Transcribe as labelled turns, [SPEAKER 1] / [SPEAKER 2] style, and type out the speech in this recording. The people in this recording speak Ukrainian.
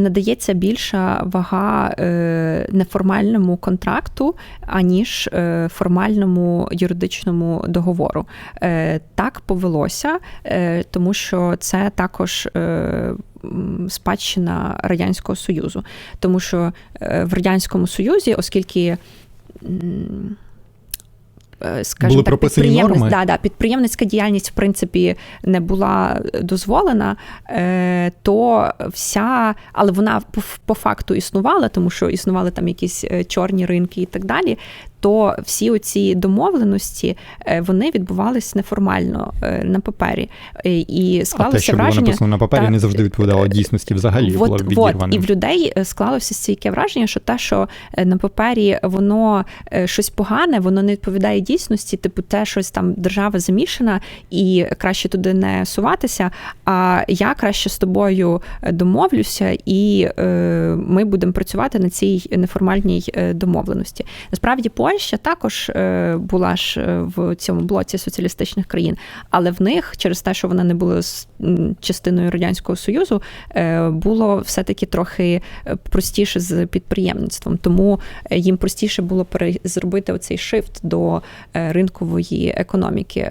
[SPEAKER 1] Надається більша вага е, неформальному контракту, аніж е, формальному юридичному договору. Е, Так повелося, тому що це також. Спадщина Радянського Союзу, тому що в Радянському Союзі, оскільки скажімо
[SPEAKER 2] Були
[SPEAKER 1] так,
[SPEAKER 2] норми?
[SPEAKER 1] Да, да, підприємницька діяльність в принципі не була дозволена, е, то вся, але вона по, факту існувала, тому що існували там якісь е, чорні ринки і так далі. То всі оці домовленості е, вони відбувались неформально е, на папері. Е, І
[SPEAKER 2] А
[SPEAKER 1] склалося
[SPEAKER 2] те, що було написано на папері,
[SPEAKER 1] та-
[SPEAKER 2] не завжди відповідало дійсності взагалі, було
[SPEAKER 1] От, от, і в людей склалося стійке враження, що те, що на папері воно щось погане, воно не відповідає дійсності, типу, те, щось там держава замішана, і краще туди не суватися. А я краще з тобою домовлюся, і ми будемо працювати на цій неформальній домовленості. Насправді, Польща також е, була ж е, в цьому блоці соціалістичних країн, але в них через те, що вони не були частиною радянського союзу, е, було все-таки трохи е, простіше з підприємництвом. Тому їм простіше було зробити оцей шифт до ринкової економіки.